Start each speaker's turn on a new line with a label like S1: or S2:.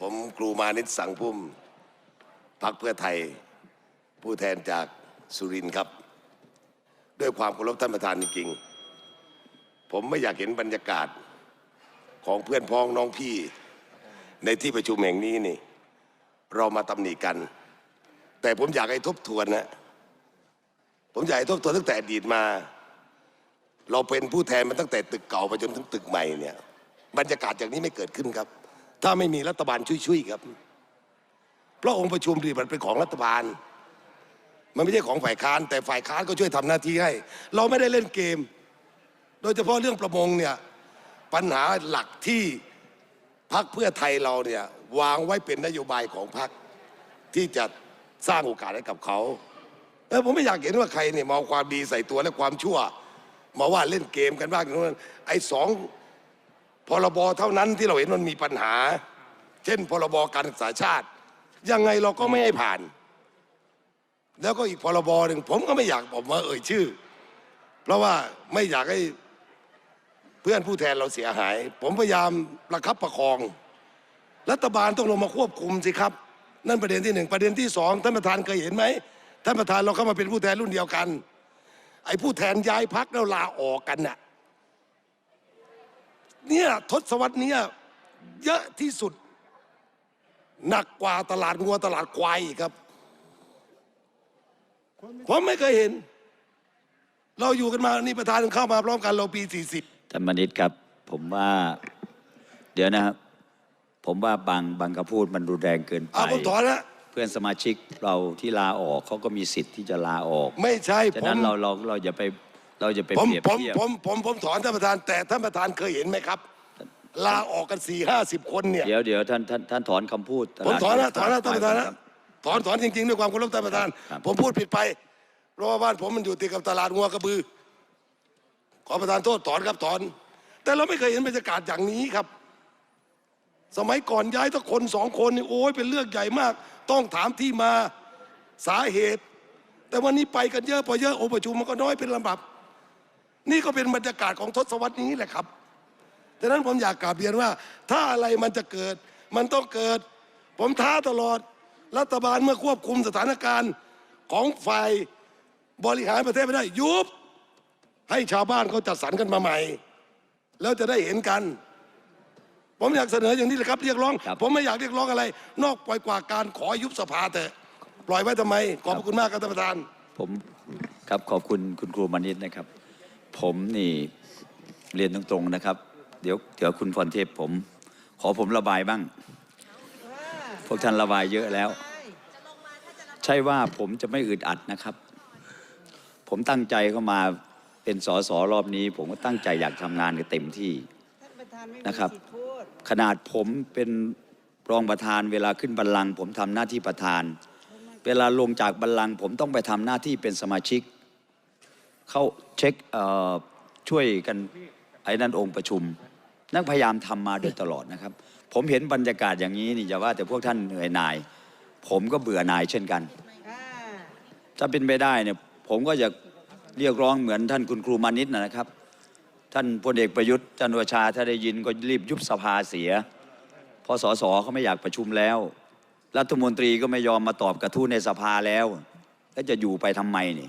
S1: ผมครูมานิตสังพุ่มพักเพื่อไทย ผู้แทนจากสุรินทร์ครับ ด้วยความเคารพท่านประธานจริงๆ ผมไม่อยากเห็นบรรยากาศของเพื่อนพ้องน้องพี่ ในที่ประชุมแห่งนี้นี่ เรามาตำหนิกัน แต่ผมอยากให้ทบทวนนะผมอยากให้ทบทวนตั้งแต่อดีตมา เราเป็นผู้แทนมาตั้งแต่ตึกเก่าไปจนถึงตึกใหม่เนี่ย บรรยากาศอย่างนี้ไม่เกิดขึ้นครับ ถ้าไม่มีรัฐบาลช่วยๆครับ เพราะองค์ประชุมดีมันเป็นของรัฐบาล มันไม่ใช่ของฝ่ายค้าน แต่ฝ่ายค้านก็ช่วยทำหน้าที่ให้ เราไม่ได้เล่นเกม โดยเฉพาะเรื่องประมงเนี่ยปัญหาหลักที่พักเพื่อไทยเราเนี่ยวางไว้เป็นนโยบายของพักที่จะสร้างโอกาสให้กับเขาเออผมไม่อยากเห็นว่าใครเนี่ยมาเอาความดีใส่ตัวและความชั่ว มาว่าเล่นเกมกันบ้างอย่างนั้นไอ้สอง พรบเท่านั้นที่เราเห็นมันมีปัญหา เช่น พรบการศึกษาชาติ ยังไงเราก็ไม่ให้ผ่าน แล้วก็อีกพรบหนึ่งผมก็ไม่อยากผมว่าเอ่ยชื่อ เพราะว่าไม่อยากให้เพื่อนผู้แทนเราเสียหาย ผมพยายามประคับประคอง รัฐบาลต้องลงมาควบคุมสิครับ นั่นประเด็นที่หนึ่งประเด็นที่สองท่านประธานเคยเห็นไหมท่านประธานเราเข้ามาเป็นผู้แทนรุ่นเดียวกัน ไอ้ผู้แทนย้ายพักแล้วลาออกกันน่ะ เนี่ยทศวรรษเนี้ยเยอะที่สุด หนักกว่าตลาดงัวตลาดควายอีกครับผมไม่เคยเห็น เราอยู่กันมานี่ประธานเข้ามาพร้อมกันเราปี40
S2: ท่านมณิตครับ ผมว่า เดี๋ยวนะครับ ผมว่าบางบางคำพูดมันรุนแรงเกินไป
S1: เอาผมถอนนะ
S2: เพื่อนสมาชิกเราที่ลาออกเขาก็มีสิทธิ์ที่จะลาออก
S1: ไม่ใช่
S2: ฉะ
S1: ผ
S2: นั้
S1: ม
S2: นเราเราเราอย่าไป เราจะไป
S1: ผม
S2: เปรียบ
S1: ผม
S2: เทียบ
S1: ผมผมผมถอนท่านประธาน แต่ท่านประธานเคยเห็นไหมครับ ลาออกกันสี่ห้าสิบคนเนี่ย
S2: เดี๋ยวเดี๋ยวท่านท่านท่านถอนคำพูด
S1: ผมถอนนะ
S2: ต
S1: ถอนนะท่านประธานนะ
S2: ครับ
S1: ถอนถอนจริงๆด้วยความเคารพท่านประธาน
S2: ครับ
S1: ผมพูดผิดไปเพราะว่าบ้านผมมันอยู่ติดกับตลาดงัวกระบือ ขอประธานโทษถอนครับถอน แต่เราไม่เคยเห็นบรรยากาศอย่างนี้ครับ สมัยก่อนย้ายทั้งคนสองคนนี่โอ้ยเป็นเรื่องใหญ่มาก ต้องถามที่มาสาเหตุ แต่วันนี้ไปกันเยอะพอเยอะองค์ประชุมมันก็น้อยเป็นลำดับ นี่ก็เป็นบรรยากาศของทศวรรษนี้แหละครับดังนั้นผมอยากกราบเรียนว่า ถ้าอะไรมันจะเกิด มันต้องเกิด ผมท้าตลอด รัฐบาลเมื่อควบคุมสถานการณ์ของฝ่ายบริหารประเทศไม่ได้ยุบ ให้ชาวบ้านเขาจัดสรรกันมาใหม่ แล้วจะได้เห็นกัน ผมอยากเสนออย่างนี้เลยครับเรียกร้อง
S2: ครับ
S1: ผมไม่อยากเรียกร้องอะไร นอกปล่อยกว่าการขอยุบสภาเถอะปล่อยไว้ทำไม ขอบพระคุณมากครับท่านประธาน
S2: ผมครับขอบคุณคุณครูมณิตนะครับ ผมนี่เรียนตรงๆนะครับ เดี๋ยวเดี๋ยวคุณพรเทพผม ขอผมระบายบ้าง พวกท่านระบายเยอะแล้ว ใช่ว่าผมจะไม่อึดอัดนะครับ ผมตั้งใจเข้ามาเป็นสสรอบนี้ ผมก็ตั้งใจอยากทำงานกันเต็มที่
S3: นะ
S2: ครับ ขนาดผมเป็นรองประธานเวลาขึ้นบัลลังก์ผมทำหน้าที่ประธาน เวลาลงจากบัลลังก์ผมต้องไปทำหน้าที่เป็นสมาชิก เข้าเช็คช่วยกันไอ้นั่นองค์ประชุม นั่งพยายามทำมาโดยตลอดนะครับ ผมเห็นบรรยากาศอย่างนี้นี่อย่าว่าแต่พวกท่านเหนื่อยหน่าย ผมก็เบื่อหน่ายเช่นกัน ถ้าเป็นไปได้เนี่ยผมก็อยากเรียกร้องเหมือนท่านคุณครูมานิตนะครับ ท่านพลเอกประยุทธ์จันทร์โอชาถ้าได้ยินก็รีบยุบสภาเสียเพราะสสเขาไม่อยากประชุมแล้ว รัฐมนตรีก็ไม่ยอมมาตอบกระทู้ในสภาแล้ว แล้วจะอยู่ไปทำไมนี่